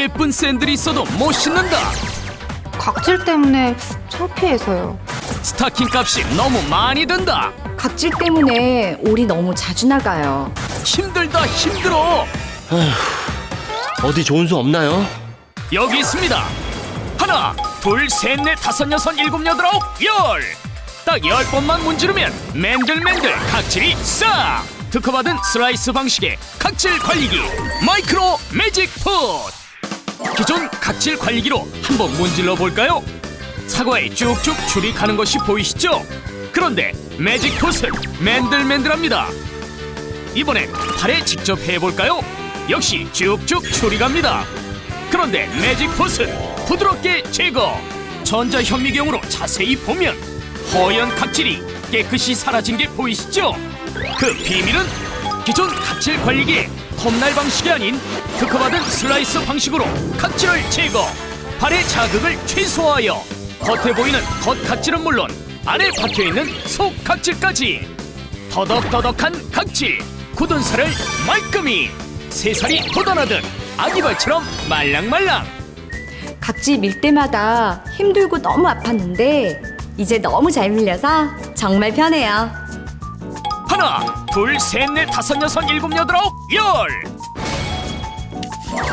예쁜 샌들이 있어도 못 신는다. 각질 때문에 창피해서요. 스타킹 값이 너무 많이 든다. 각질 때문에 올이 너무 자주 나가요. 힘들다 힘들어. 어디 좋은 수 없나요? 여기 있습니다. 하나, 둘, 셋, 넷, 다섯, 여섯, 일곱, 여덟, 아홉, 열. 딱 열 번만 문지르면 맨들맨들 각질이 싹. 특허받은 슬라이스 방식의 각질 관리기 마이크로 매직 풋. 기존 각질 관리기로 한번 문질러 볼까요? 사과에 쭉쭉 줄이 가는 것이 보이시죠? 그런데 매직 풋은 맨들맨들합니다. 이번엔 팔에 직접 해볼까요? 역시 쭉쭉 줄이 갑니다. 그런데 매직 풋은 부드럽게 제거. 전자 현미경으로 자세히 보면 허연 각질이 깨끗이 사라진 게 보이시죠? 그 비밀은 기존 각질 관리기의 톱날 방식이 아닌 특허받은 슬라이스 방식으로 각질을 제거. 발의 자극을 최소화하여 겉에 보이는 겉 각질은 물론 안에 박혀 있는 속 각질까지 더덕더덕한 각질 굳은 살을 말끔히 새살이 돋아나듯 아기발처럼 말랑말랑 각질 밀 때마다 힘들고 너무 아팠는데 이제 너무 잘 밀려서 정말 편해요. 하나 둘 셋 넷 다섯 여섯 일곱 여덟 아홉 열.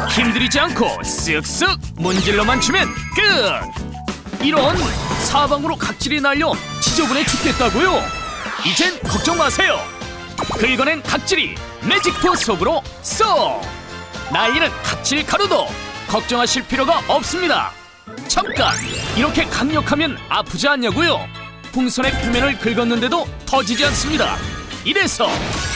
힘들이지 않고 쓱쓱 문질러만 주면 끝. 이런 사방으로 각질이 날려 지저분해 죽겠다고요. 이젠 걱정 마세요. 긁어낸 각질이 매직포 속으로 쏙. 날리는 각질 가루도 걱정하실 필요가 없습니다. 잠깐 이렇게 강력하면 아프지 않냐고요. 풍선의 표면을 긁었는데도 터지지 않습니다 이래서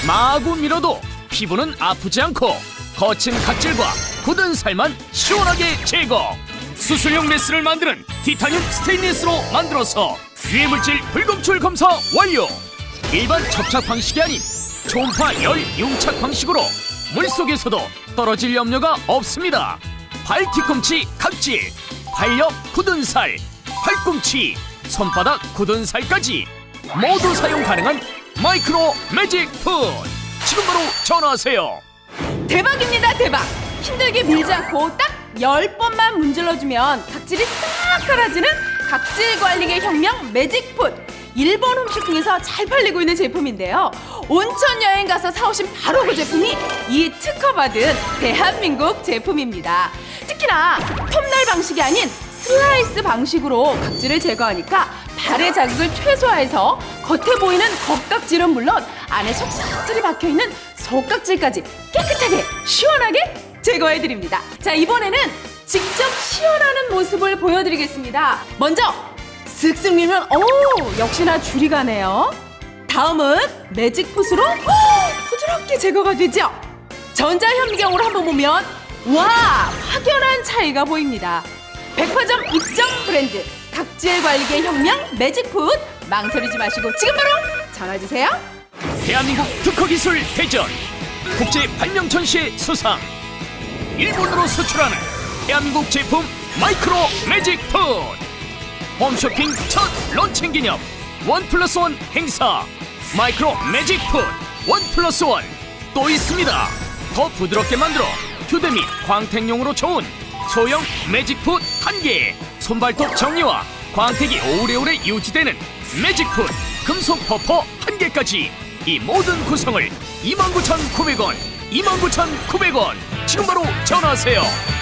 마구 밀어도 피부는 아프지 않고 거친 각질과 굳은 살만 시원하게 제거. 수술용 레스를 만드는 티타늄 스테인리스로 만들어서 유해물질 불검출 검사 완료. 일반 접착 방식이 아닌 초음파 열 융착 방식으로 물속에서도 떨어질 염려가 없습니다. 발 뒤꿈치 각질 발력 굳은 살 팔꿈치 손바닥 굳은 살까지 모두 사용 가능한 마이크로 매직 풋 지금 바로 전화하세요. 대박입니다 대박. 힘들게 밀지 않고 딱 10번만 문질러주면 각질이 싹 사라지는 각질 관리의 혁명 매직풋 일본 홈쇼핑에서 잘 팔리고 있는 제품인데요. 온천 여행 가서 사오신 바로 그 제품이 이 특허받은 대한민국 제품입니다. 특히나 톱날 방식이 아닌 슬라이스 방식으로 각질을 제거하니까 발의 자극을 최소화해서 겉에 보이는 겉각질은 물론 안에 속속들이 박혀있는 속각질까지 깨끗하게 시원하게 제거해드립니다. 자 이번에는 직접 시연하는 모습을 보여드리겠습니다. 먼저 슥슥 밀면 오 역시나 줄이 가네요. 다음은 매직풋으로 오, 부드럽게 제거가 되죠. 전자현미경으로 한번 보면 와 확연한 차이가 보입니다. 백화점 입점 브랜드 각질 관리의 혁명 매직풋 망설이지 마시고 지금 바로 전화 주세요. 대한민국 특허기술 대전 국제 발명 전시의 수상. 일본으로 수출하는 대한민국 제품 마이크로 매직 풋 홈쇼핑 첫 런칭 기념 원 플러스 원 행사. 마이크로 매직 풋원 플러스 원. 또 있습니다. 더 부드럽게 만들어 휴대 및 광택용으로 좋은 소형 매직 풋 한개. 손발톱 정리와 광택이 오래오래 유지되는 매직 풋 금속 퍼퍼 한 개까지 이 모든 구성을 29,900원 29,900원. 지금 바로 전화하세요